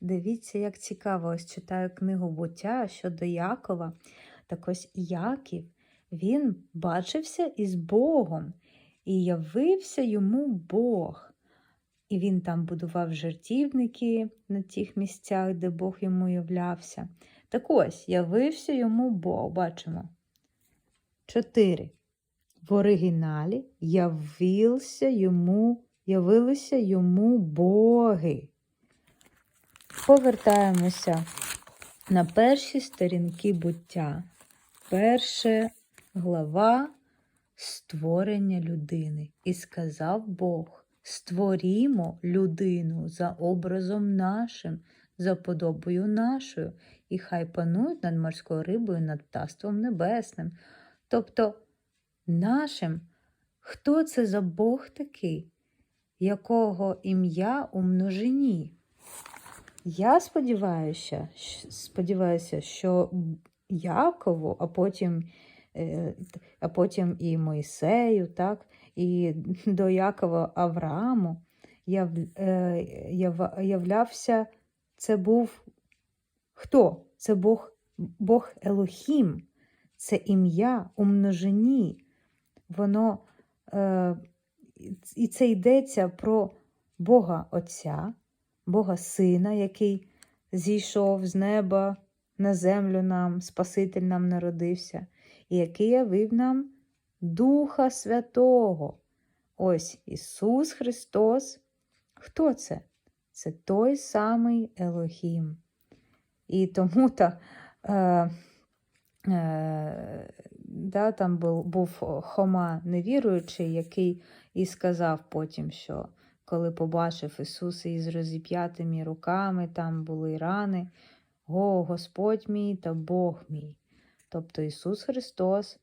Дивіться, як цікаво, ось читаю книгу буття щодо Якова. Так ось Яків, він бачився із Богом, і явився йому Бог. І він там будував жертівники на тих місцях, де Бог йому являвся. Так ось, явився йому Бог, бачимо. Чотири. В оригіналі явився йому, явилися йому боги. Повертаємося на перші сторінки буття. Перша глава створення людини. І сказав Бог: Створімо людину за образом нашим, за подобою нашою, і хай панують над морською рибою, над птаством небесним. Тобто нашим, хто це за Бог такий, якого ім'я у множині? Я сподіваюся, сподіваюся, що Якову, а потім, е, а потім і Мойсею, так, і до Якова Аврааму яв, е, яв, являвся, це був хто? Це Бог, Бог Елохім, це ім'я у множині. Воно, е, і це йдеться про Бога Отця, Бога Сина, який зійшов з неба на землю нам, Спаситель нам народився, і який явив нам Духа Святого. Ось Ісус Христос. Хто це? Це той самий Елохім. І тому та, е, е, да, там був, був Хома невіруючий, який і сказав потім, що коли побачив Ісуса із розіп'ятими руками, там були рани, О, Господь мій та Бог мій. Тобто Ісус Христос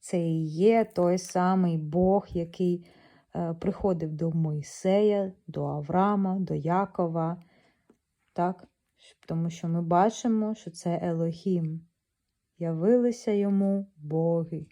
це і є той самий Бог, який е, приходив до Мойсея, до Авраама, до Якова. Так? Тому що ми бачимо, що це Елохім. Явилися йому боги.